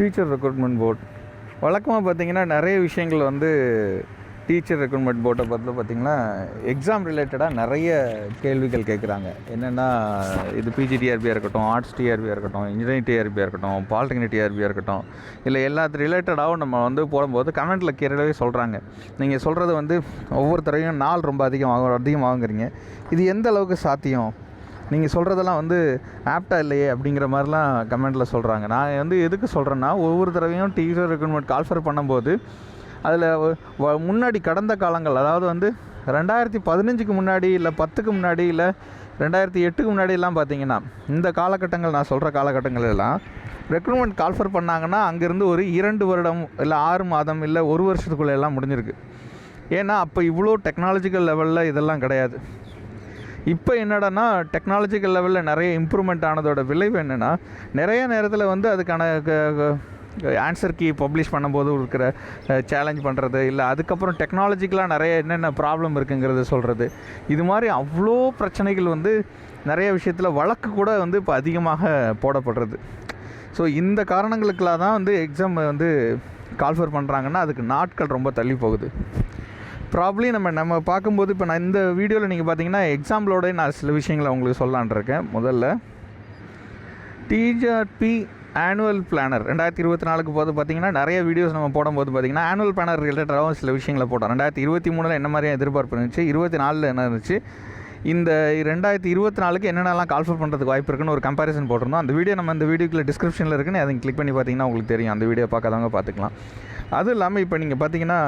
Teacher recruitment board வழக்கமாக பார்த்தீங்கன்னா நிறைய விஷயங்கள் வந்து டீச்சர் ரெக்ரூட்மெண்ட் போர்ட்டை பார்த்து பார்த்தீங்கன்னா எக்ஸாம் ரிலேட்டடாக நிறைய கேள்விகள் கேட்குறாங்க. என்னென்னா இது பிஜி டிஆர்பியாக இருக்கட்டும் ஆர்ட்ஸ் டிஆர்பியாக இருக்கட்டும் இன்ஜினியரிங் டிஆர்பியாக இருக்கட்டும் பாலிடெக்னிக் டிஆர்பியாக இருக்கட்டும் இல்லை எல்லாத்து ரிலேட்டடாகவும் நம்ம வந்து போடும்போது கமெண்ட்டில் கீழே சொல்கிறாங்க நீங்கள் சொல்கிறது வந்து ஒவ்வொருத்தரையும் நாள் ரொம்ப அதிகமாக ஆகும் வாங்குறீங்க இது எந்த அளவுக்கு சாத்தியம்? நீங்கள் சொல்கிறதெல்லாம் வந்து ஆப்டாக இல்லையே அப்படிங்கிற மாதிரிலாம் கமெண்ட்டில் சொல்கிறாங்க நான் வந்து எதுக்கு சொல்கிறேன்னா ஒவ்வொரு தடவையும் டீச்சர் ரெக்ரூட்மெண்ட் கால்ஃபர் பண்ணும்போது அதில் முன்னாடி கடந்த காலங்கள் அதாவது வந்து ரெண்டாயிரத்தி பதினஞ்சுக்கு முன்னாடி இல்லை பத்துக்கு முன்னாடி இல்லை ரெண்டாயிரத்தி எட்டுக்கு முன்னாடிலாம் பார்த்தீங்கன்னா இந்த காலகட்டங்கள் நான் சொல்கிற காலகட்டங்கள் எல்லாம் ரெக்ரூட்மெண்ட் கால்ஃபர் பண்ணாங்கன்னா அங்கேருந்து ஒரு இரண்டு வருடம் இல்லை ஆறு மாதம் இல்லை ஒரு வருஷத்துக்குள்ளே எல்லாம் முடிஞ்சிருக்கு. ஏன்னா அப்போ இவ்வளோ டெக்னாலஜிக்கல் லெவலில் இதெல்லாம் கிடையாது. இப்போ என்னடான்னா டெக்னாலஜிக்கல் லெவலில் நிறைய இம்ப்ரூவ்மெண்ட் ஆனதோட விளைவு என்னென்னா நிறைய நேரத்தில் வந்து அதுக்கான ஆன்சர் கீ பப்ளிஷ் பண்ணும்போது இருக்கிற சேலஞ்ச் பண்ணுறது இல்லை அதுக்கப்புறம் டெக்னாலஜிக்கலாக நிறைய என்னென்ன ப்ராப்ளம் இருக்குங்கிறத சொல்கிறது இது மாதிரி அவ்வளோ பிரச்சனைகள் வந்து நிறைய விஷயத்தில் வழக்கு கூட வந்து இப்போ அதிகமாக போடப்படுறது. ஸோ இந்த காரணங்களுக்கெல்லாம் தான் வந்து எக்ஸாம் வந்து கால்ஃபர் பண்ணுறாங்கன்னா அதுக்கு நாட்கள் ரொம்ப தள்ளி போகுது. ப்ராப்ளி நம்ம நம்ம பார்க்கும்போது இப்போ நான் இந்த வீடியோவில் நீங்கள் பார்த்தீங்கன்னா எக்ஸாம்பிளோட நான் சில விஷயங்களை உங்களுக்கு சொல்லலான் இருக்கேன். முதல்ல டிஜிஆர்பி ஆனுவல் பிளானர் ரெண்டாயிரத்தி இருபத்தி நாலுக்கு போது பார்த்தீங்கன்னா நிறைய வீடியோஸ் நம்ம போடும்போது பார்த்தீங்கன்னா ஆனுவல் பிளானர் ரிலேட்டடாகவும் சில விஷயங்களை போட்டோம். ரெண்டாயிரத்தி இருபத்தி மூணில் என்ன மாதிரியாக எதிர்பார்ப்பு இருந்துச்சு? இருபத்தி நாலில் என்ன இருந்துச்சு? இந்த ரெண்டாயிரத்தி இருபத்தி நாலுக்கு என்னென்னலாம் கால்ஃபர் பண்ணுறதுக்கு வாய்ப்பு இருக்குன்னு ஒரு கம்பேரிசன் போட்டிருந்தோம். அந்த வீடியோ நம்ம இந்த வீடியோக்குள்ள டிஸ்கிரிப்ஷனில் இருக்குன்னு அதை கிளிக் பண்ணி பார்த்தீங்கன்னா உங்களுக்கு தெரியும். அந்த வீடியோ பார்க்காதவங்க பார்த்துக்கலாம். அதுவும் இல்லாமல் இப்போ நீங்கள் பார்த்தீங்கன்னா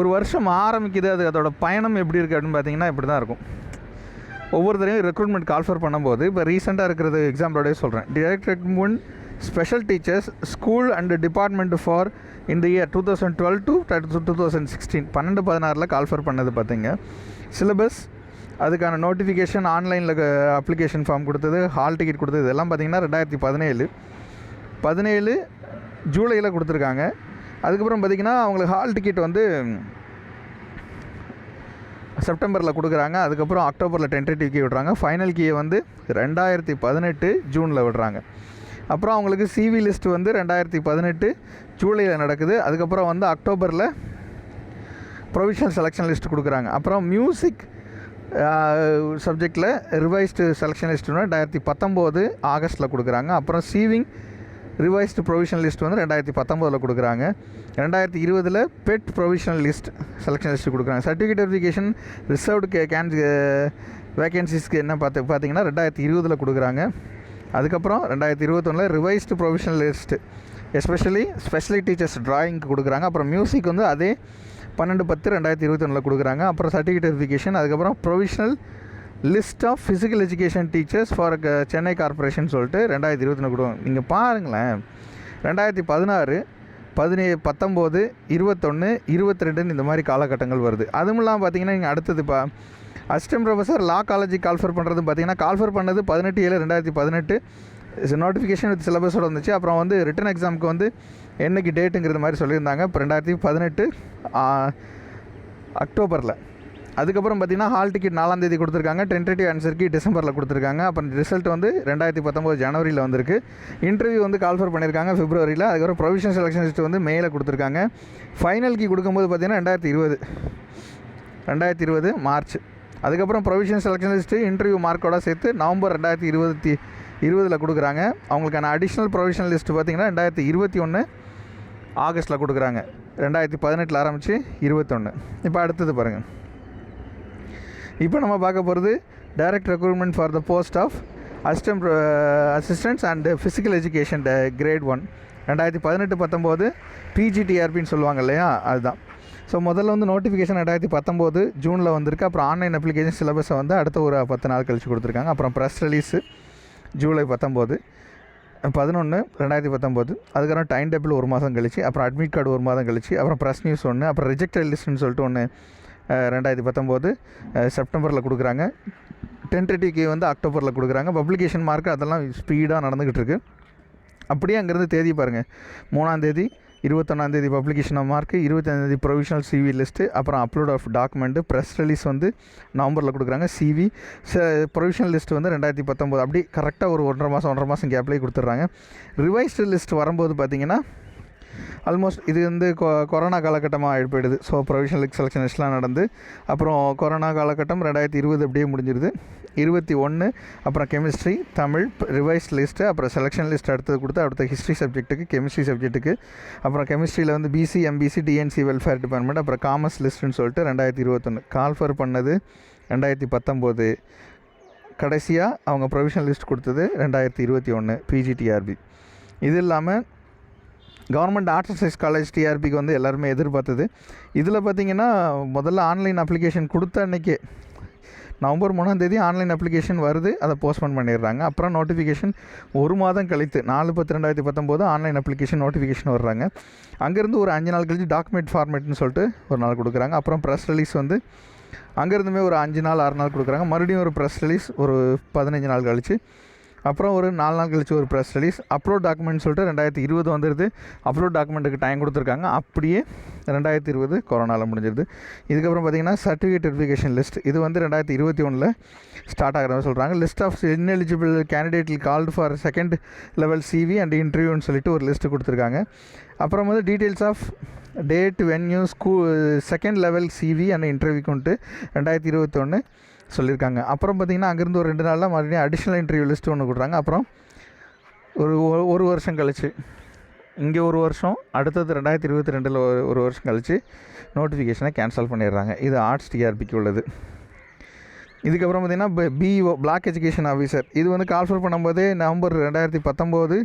ஒரு வருஷம் ஆரம்பிக்குது. அது அதோட பயணம் எப்படி இருக்குது அப்படின்னு பார்த்தீங்கன்னா இப்படி தான் இருக்கும். ஒவ்வொரு தடவையும் ரெக்ரூட்மெண்ட் கால்ஃபர் பண்ணும்போது இப்போ ரீசெண்டாக இருக்கிறது எக்ஸாம்பிளோடய சொல்கிறேன் direct recruitment special teachers school and department for இந்த year two thousand twelve to two thousand sixteen பன்னெண்டு பதினாறில் கால்ஃபர் பண்ணது பார்த்தீங்க. சிலபஸ் அதுக்கான நோட்டிஃபிகேஷன் ஆன்லைனில் அப்ளிகேஷன் ஃபார்ம் கொடுத்தது ஹால் டிக்கெட் கொடுத்தது இதெல்லாம் பார்த்தீங்கன்னா ரெண்டாயிரத்தி பதினேழு. பதினேழு ஜூலையில் கொடுத்துருக்காங்க. அதுக்கப்புறம் பார்த்திங்கன்னா அவங்களுக்கு ஹால் டிக்கெட் வந்து செப்டம்பரில் கொடுக்குறாங்க. அதுக்கப்புறம் அக்டோபரில் டென்டேட்டிவ் கீ விடுறாங்க. ஃபைனல் கீயை வந்து ரெண்டாயிரத்தி பதினெட்டு ஜூனில் விடுறாங்க. அப்புறம் அவங்களுக்கு சிவி லிஸ்ட் வந்து ரெண்டாயிரத்தி பதினெட்டு ஜூலையில் நடக்குது. அதுக்கப்புறம் வந்து அக்டோபரில் ப்ரொவிஷனல் செலெக்ஷன் லிஸ்ட் கொடுக்குறாங்க. அப்புறம் மியூசிக் சப்ஜெக்டில் ரிவைஸ்டு செலெக்ஷன் லிஸ்ட் வந்து ரெண்டாயிரத்தி பத்தொம்போது ஆகஸ்ட்டில் கொடுக்குறாங்க. அப்புறம் சீவிங் ரிவைஸ்டு ப்ரொவிஷனல் லிஸ்ட் வந்து ரெண்டாயிரத்தி பத்தொம்போதில் கொடுக்குறாங்க. ரெண்டாயிரத்தி இருபதில் BEd provisional list selection list கொடுக்குறாங்க. சர்டிஃபிகேட் வெரிஃபிகேஷன் ரிசர்வ்டு கே கேன் வேகன்சிஸ்க்கு என்ன பார்த்து பார்த்தீங்கன்னா ரெண்டாயிரத்தி இருபதில் கொடுக்குறாங்க. அதுக்கப்புறம் ரெண்டாயிரத்தி இருபத்தொன்னில் revised provisional list especially specially teachers ட்ராயிங்க்கு கொடுக்குறாங்க. அப்புறம் மியூசிக் வந்து அதே பன்னெண்டு பத்து ரெண்டாயிரத்தி இருபத்தொன்னில் கொடுக்குறாங்க. அப்புறம் சர்டிஃபிகேட் வெரிஃபிகேஷன் அதுக்கப்புறம் provisional list of physical education teachers for Chennai corporation சொல்லிட்டு ரெண்டாயிரத்தி இருபத்தி கொடுங்க நீங்கள் பாருங்களேன். ரெண்டாயிரத்தி பதினாறு பதினே பத்தொம்போது இருபத்தொன்று இருபத்தி ரெண்டுன்னு இந்த மாதிரி காலகட்டங்கள் வருது. அதுவும் இல்லாமல் பார்த்தீங்கன்னா நீங்கள் அடுத்தது இப்போ assistant professor law college call for பண்ணுறது பார்த்தீங்கன்னா கால்ஃபர் பண்ணது பதினெட்டு ஏழு ரெண்டாயிரத்தி பதினெட்டு. நோட்டிஃபிகேஷன் வித் சிலபஸோட வந்துச்சு. அப்புறம் வந்து ரிட்டன் எக்ஸாமுக்கு வந்து என்னைக்கு டேட்டுங்கிறது மாதிரி சொல்லியிருந்தாங்க. இப்போ ரெண்டாயிரத்தி பதினெட்டு அக்டோபரில். அதுக்கப்புறம் பார்த்தீங்கன்னா ஹால் டிக்கெட் நாலாம் தேதி கொடுத்துருக்காங்க. டென்டேட்டிவ் ஆன்சருக்கு டிசம்பரில் கொடுத்துருக்காங்க. அப்புறம் ரிசல்ட் வந்து ரெண்டாயிரத்தி பத்தொம்போது ஜனவரியில் வந்திருக்கு. இன்டர்வியூ வந்து கால்ஃபர் பண்ணியிருக்காங்க பிப்ரவரியில். அதுக்கப்புறம் ப்ரொவிஷன் செலெக்ஷன் லிஸ்ட் வந்து மேலே கொடுத்துருக்காங்க. ஃபைனலுக்கு கொடுக்கும்போது பார்த்தீங்கன்னா ரெண்டாயிரத்தி இருபது. ரெண்டாயிரத்தி இருபது மார்ச். அதுக்கப்புறம் ப்ரொவிஷன் செலெக்ஷன் லிஸ்ட்டு இன்டர்வியூ மார்க்கோட சேர்த்து நவம்பர் ரெண்டாயிரத்தி இருபத்தி இருபதில் கொடுக்குறாங்க. அவங்களுக்கான அடிஷ்னல் ப்ரொவிஷனல் லிஸ்ட்டு பார்த்திங்கன்னா ரெண்டாயிரத்தி இருபத்தி ஒன்று ஆகஸ்ட்டில் கொடுக்குறாங்க. ரெண்டாயிரத்தி பதினெட்டில் ஆரம்பித்து இருபத்தொன்று இப்போ அடுத்தது பாருங்கள் இப்போ நம்ம பார்க்க போகிறது direct recruitment for the post of assistant assistants and physical education grade one ரெண்டாயிரத்தி பதினெட்டு பத்தொம்போது பிஜிடிஆர்பின்னு சொல்லுவாங்க இல்லையா? அதுதான். ஸோ முதல்ல வந்து நோட்டிஃபிகேஷன் ரெண்டாயிரத்தி பத்தொம்போது ஜூனில் வந்திருக்கு. அப்புறம் ஆன்லைன் அப்ளிகேஷன் சிலபஸை வந்து அடுத்த ஒரு பத்து நாள் கழித்து கொடுத்துருக்காங்க. அப்புறம் ப்ரெஸ் ரிலீஸு ஜூலை பத்தொம்போது. பதினொன்று ரெண்டாயிரத்தி பத்தொம்போது. அதுக்கப்புறம் டைம் டேபிள் ஒரு மாதம் கழிச்சு அப்புறம் அட்மிட் கார்டு ஒரு மாதம் கழிச்சு அப்புறம் ப்ரெஸ் நியூஸ் ஒன்று அப்புறம் ரிஜெக்டட் லிஸ்ட்னு சொல்லிட்டு ஒன்று ரெண்டாயிரத்தி பத்தொம்போது செப்டம்பரில் கொடுக்குறாங்க. டென்டேட்டிவ்க்கு வந்து அக்டோபரில் கொடுக்குறாங்க. பப்ளிகேஷன் மார்க் அதெல்லாம் ஸ்பீடாக நடந்துக்கிட்டு இருக்குது அப்படியே அங்கேருந்து தேதி பாருங்கள் மூணாந்தேதி இருபத்தொன்னாந்தேதி பப்ளிகேஷன் ஆஃப் மார்க் இருபத்தஞ்சாந்தேதி ப்ரொவிஷனல் சிவி லிஸ்ட்டு அப்புறம் upload of document press release வந்து நவம்பரில் கொடுக்குறாங்க. சிவி ப்ரொவிஷனல் லிஸ்ட் வந்து ரெண்டாயிரத்தி பத்தொம்போது. அப்படி கரெக்டாக ஒரு ஒன்றரை மாதம் ஒன்றரை மாதம் கேப்லேயே கொடுத்துட்றாங்க. ரிவைஸ்டு லிஸ்ட் வரும்போது பார்த்தீங்கன்னா ஆல்மோஸ்ட் இது வந்து கொ கொரோனா காலகட்டமாக போயிடுது. ஸோ ப்ரொவிஷனல் செலெக்ஷன் லிஸ்ட்லாம் நடந்து அப்புறம் கொரோனா காலகட்டம் ரெண்டாயிரத்தி இருபது அப்படியே முடிஞ்சிருது. இருபத்தி ஒன்று அப்புறம் கெமிஸ்ட்ரி தமிழ் ரிவைஸ் லிஸ்ட்டு அப்புறம் செலெக்ஷன் லிஸ்ட் அடுத்தது கொடுத்து அடுத்த ஹிஸ்ட்ரி சப்ஜெக்ட்டுக்கு கெமிஸ்ட்ரி சப்ஜெக்ட்டுக்கு அப்புறம் கெமிஸ்ட்ரியில் வந்து BC MBC DNC welfare department அப்புறம் காமர்ஸ் லிஸ்ட்டுன்னு சொல்லிட்டு ரெண்டாயிரத்தி இருபத்தொன்று கால்ஃபர் பண்ணது ரெண்டாயிரத்தி பத்தொம்போது. கடைசியாக அவங்க ப்ரொவிஷனல் லிஸ்ட் கொடுத்தது ரெண்டாயிரத்தி இருபத்தி ஒன்று பிஜிடிஆர்பி இது இல்லாமல் government arts and science college டிஆர்பிக்கு வந்து எல்லாருமே எதிர்பார்த்தது. இதில் பார்த்தீங்கன்னா முதல்ல ஆன்லைன் அப்ளிகேஷன் கொடுத்த அன்னைக்கே நவம்பர் மூணாம் தேதி ஆன்லைன் அப்ளிகேஷன் வருது. அதை போஸ்ட்போன் பண்ணிடுறாங்க. அப்புறம் நோட்டிஃபிகேஷன் ஒரு மாதம் கழித்து நாலு பத்து ரெண்டாயிரத்தி பத்தொம்போது ஆன்லைன் அப்ளிகேஷன் நோட்டிஃபிகேஷன் வர்றாங்க. அங்கேருந்து ஒரு அஞ்சு நாள் கழிச்சு டாக்குமெண்ட் ஃபார்மேட்னு சொல்லிட்டு ஒரு நாள் கொடுக்குறாங்க. அப்புறம் ப்ரெஸ் ரிலீஸ் வந்து அங்கேருந்துமே ஒரு அஞ்சு நாள் ஆறு நாள் கொடுக்குறாங்க. மறுபடியும் ஒரு ப்ரெஸ் ரிலீஸ் ஒரு பதினஞ்சு நாள் கழிச்சு அப்புறம் ஒரு நாலு நாள் கழிச்சு ஒரு ப்ரெஸ் ரிலீஸ் அப்லோட் டாக்குமெண்ட் சொல்லிட்டு ரெண்டாயிரத்தி இருபது வந்துடுது அப்லோட் டாக்குமெண்ட்டுக்கு டைம் கொடுத்துருக்காங்க. அப்படியே ரெண்டாயிரத்தி இருபது கொரோனாவில் முடிஞ்சிருது. இதுக்கப்புறம் பார்த்தீங்கன்னா சர்டிஃபிகேட் வெரிஃபிகேஷன் லிஸ்ட் இது வந்து ரெண்டாயிரத்தி இருபத்தி ஒன்றில் ஸ்டார்ட் ஆகிற சொல்கிறாங்க list of ineligible candidate called for second level CV and இன்டர்வியூன்னு சொல்லிட்டு ஒரு லிஸ்ட்டு கொடுத்துருக்காங்க. அப்புறம் வந்து டீட்டெயில்ஸ் ஆஃப் டேட் வென்யூ ஸ்கூ செகண்ட் லெவல் சிவி அண்ட் இன்டர்வியூக்குன்ட்டு ரெண்டாயிரத்தி இருபத்தொன்று சொல்லியிருக்காங்க. அப்புறம் பார்த்திங்கன்னா அங்கேருந்து ஒரு ரெண்டு நாளில் மறுபடியும் அடிஷ்னல் இன்டர்வியூ லிஸ்ட்டு ஒன்று கொடுறாங்க அப்புறம் ஒரு ஒரு வருஷம் கழிச்சு. இங்கே ஒரு வருஷம் அடுத்தது ரெண்டாயிரத்தி இருபத்தி ரெண்டில் ஒரு ஒரு வருஷம் கழித்து நோட்டிஃபிகேஷனை கேன்சல் பண்ணிடுறாங்க. இது ஆர்ட்ஸ் டிஆர்பிக்கு உள்ளது. இதுக்கப்புறம் பார்த்திங்கன்னா பிஇஓ பிளாக் எஜுகேஷன் ஆஃபீஸர் இது வந்து கால்ஃபர் பண்ணும்போதே நவம்பர் ரெண்டாயிரத்தி பத்தொம்போது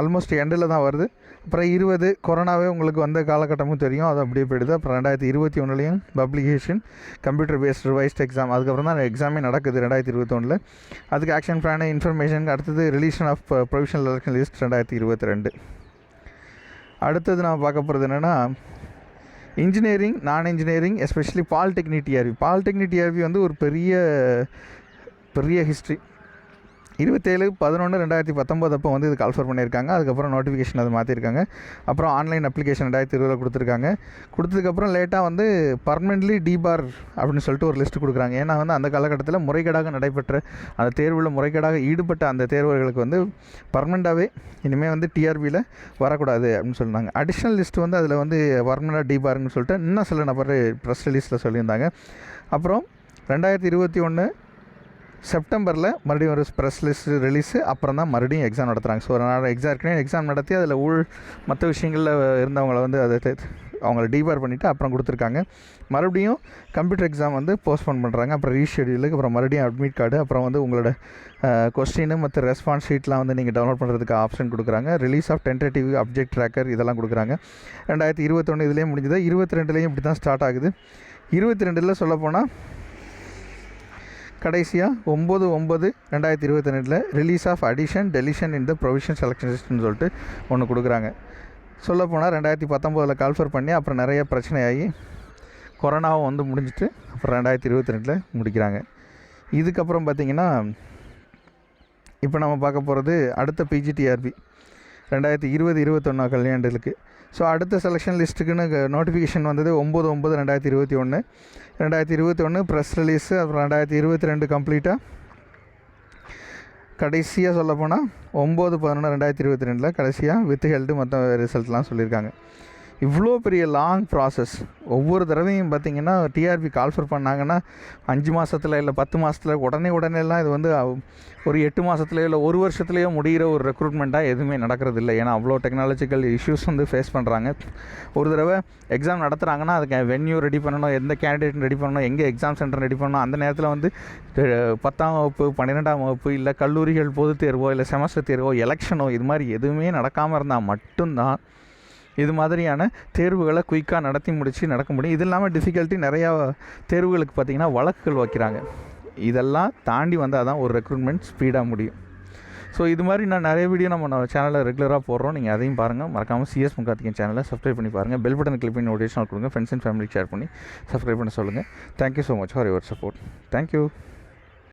ஆல்மோஸ்ட் எண்டில் தான் வருது. அப்புறம் இருபது கொரோனாவே உங்களுக்கு வந்த காலகட்டமும் தெரியும். அது அப்படியே போயிடுது. அப்புறம் ரெண்டாயிரத்தி இருபத்தி ஒன்றுலையும் publication computer based revised exam அதுக்கப்புறம் தான் எக்ஸாமே நடக்குது ரெண்டாயிரத்தி இருபத்தொன்னில் அதுக்கு ஆக்ஷன் பிளான் இன்ஃபர்மேஷன் அடுத்தது release of provisional election list ரெண்டாயிரத்தி இருபத்தி ரெண்டு. அடுத்தது நான் பார்க்க போகிறது என்னென்னா இன்ஜினியரிங் நான் engineering especially polytechnic TRB polytechnic TRB வந்து ஒரு பெரிய பெரிய ஹிஸ்ட்ரி இருபத்தேழு பதினொன்று ரெண்டாயிரத்தி பத்தொம்போது அப்போ வந்து இது கால்ஃபர் பண்ணியிருக்காங்க. அதுக்கப்புறம் நோட்டிஃபிகேஷன் அது மாற்றிருக்காங்க அப்புறம் ஆன்லைன் அப்ளிகேஷன் ரெண்டாயிரத்தி இருபதில் கொடுத்துருக்காங்க. கொடுத்ததுக்கப்புறம் லேட்டாக வந்து பர்மனெண்ட்லி டிபார் அப்படின்னு சொல்லிட்டு ஒரு லிஸ்ட் கொடுக்குறாங்க. ஏன்னா வந்து அந்த காலகட்டத்தில் முறைகேடாக நடைபெற்ற அந்த தேர்வில் முறைகேடாக ஈடுபட்ட அந்த தேர்வர்களுக்கு வந்து பர்மனெண்ட்டாகவே இனிமேல் வந்து டிஆர்பியில் வரக்கூடாது அப்படின்னு சொன்னாங்க அடிஷ்னல் லிஸ்ட் வந்து அதில் வந்து பர்மனெண்டாக டிபார்னு சொல்லிட்டு இன்னும் சில நபர் ப்ரெஸ் ரிலீஸில் சொல்லியிருந்தாங்க. அப்புறம் ரெண்டாயிரத்தி இருபத்தி ஒன்று செப்டம்பரில் மறுபடியும் ஒரு ப்ரெஸ் லிஸ்ட் ரிலீஸு அப்புறம் தான் மறுபடியும் எக்ஸாம் நடத்துகிறாங்க ஸோ நான் எக்ஸாம் ஏற்கனவே எக்ஸாம் நடத்தி அதில் ஊழ் மற்ற விஷயங்களில் இருந்தவங்கள வந்து அதை அவங்கள டீபார் பண்ணிவிட்டு அப்புறம் கொடுத்துருக்காங்க. மறுபடியும் கம்ப்யூட்டர் எக்ஸாம் வந்து போஸ்ட்போன் பண்ணுறாங்க அப்புறம் ரீஷெடியூலுக்கு அப்புறம் மறுபடியும் அட்மிட் கார்டு அப்புறம் வந்து உங்களோட கொஸ்டினு மற்ற ரெஸ்பான்ஸ் ஷீட்லாம் வந்து நீங்கள் டவுன்லோட் பண்ணுறதுக்கு ஆப்ஷன் கொடுக்குறாங்க. Release of tentative object tracker இதெல்லாம் கொடுக்குறாங்க. ரெண்டாயிரத்தி இருபத்தொன்று இதுலேயே முடிஞ்சது. இருபத்தி ரெண்டுலேயும் இப்படி தான் ஸ்டார்ட் ஆகுது. இருபத்தி ரெண்டில் சொல்லப்போனால் கடைசியாக ஒம்பது ஒம்பது ரெண்டாயிரத்தி இருபத்தி ரெண்டில் ரிலீஸ் ஆஃப் அடிஷன் டெலிஷன் இந்த ப்ரொவிஷன் செலெக்ஷன் லிஸ்ட்னு சொல்லிட்டு ஒன்று கொடுக்குறாங்க. சொல்லப்போனால் ரெண்டாயிரத்தி பத்தொம்போதில் கால்ஃபர் பண்ணி அப்புறம் நிறைய பிரச்சனையாகி கொரோனாவும் வந்து முடிஞ்சிட்டு அப்புறம் ரெண்டாயிரத்தி இருபத்தி ரெண்டில் முடிக்கிறாங்க. இதுக்கப்புறம் பார்த்திங்கன்னா இப்போ நம்ம பார்க்க போகிறது அடுத்த பிஜிடிஆர்பி ரெண்டாயிரத்தி இருபது இருபத்தொன்னா கல்யாண்டுகளுக்கு ஸோ அடுத்த செலெக்ஷன் லிஸ்ட்டுக்குன்னு நோட்டிஃபிகேஷன் வந்தது ஒம்பது ஒம்பது ரெண்டாயிரத்தி இருபத்தி ஒன்று ரெண்டாயிரத்தி இருபத்தி ஒன்று ப்ரெஸ் ரிலீஸு அப்புறம் ரெண்டாயிரத்தி இருபத்தி ரெண்டு கம்ப்ளீட்டாக கடைசியாக சொல்லப்போனால் ஒம்பது பதினொன்று ரெண்டாயிரத்தி இருபத்தி ரெண்டில் கடைசியாக வித் ஹெல்டு மற்ற ரிசல்ட்லாம் சொல்லியிருக்காங்க. இவ்வளோ பெரிய லாங் ப்ராசஸ் ஒவ்வொரு தடவையும் பார்த்தீங்கன்னா டிஆர்பி கால்ஃபர் பண்ணாங்கன்னா அஞ்சு மாதத்தில் இல்லை பத்து மாதத்தில் உடனே உடனேலாம் இது வந்து ஒரு எட்டு மாதத்துலையோ இல்லை ஒரு வருஷத்துலேயோ முடிகிற ஒரு ரெக்ரூட்மெண்ட்டாக எதுவுமே நடக்கிறது இல்லை ஏன்னா அவ்வளோ டெக்னாலஜிக்கல் இஷ்யூஸ் வந்து ஃபேஸ் பண்ணுறாங்க ஒரு தடவை எக்ஸாம் நடத்துகிறாங்கன்னா அதுக்கு வென்யூ ரெடி பண்ணணும் எந்த கேண்டிடேட் ரெடி பண்ணணும் எங்கே எக்ஸாம் சென்டர் ரெடி பண்ணணும் அந்த நேரத்தில் வந்து பத்தாம் வகுப்பு பன்னிரெண்டாம் வகுப்பு இல்லை கல்லூரிகள் பொது தேர்வோ இல்லை செமஸ்டர் தேர்வோ எலெக்ஷனோ இது மாதிரி எதுவுமே நடக்காமல் இருந்தால் மட்டும்தான் இது மாதிரியான தேர்வுகளை குயிக்காக நடத்தி முடித்து நடக்க முடியும். இது இல்லாமல் டிஃபிகல்ட்டி நிறையா தேர்வுகளுக்கு பார்த்திங்கன்னா வழக்குகள் வைக்கிறாங்க. இதெல்லாம் தாண்டி வந்தால் தான் ஒரு ரெக்ரூட்மெண்ட் ஸ்பீடாக முடியும். ஸோ இது மாதிரி நான் நிறைய வீடியோ நம்ம சேனலில் ரெகுலராக போடுறோம். நீங்கள் அதையும் பாருங்கள் மறக்காமல் சிஎஸ் முகார்த்திகன் சேனலை சப்ஸ்கிரைப் பண்ணி பாருங்கள் பெல் பட்டன் கிளிக் பண்ணி நோட்டிஃபிகேஷன் கொடுங்க. ஃப்ரெண்ட்ஸ் அண்ட் ஃபேமிலிக்கு ஷேர் பண்ணி சப்ஸ்கிரைப் பண்ண சொல்லுங்கள் thank you so much for your support thank you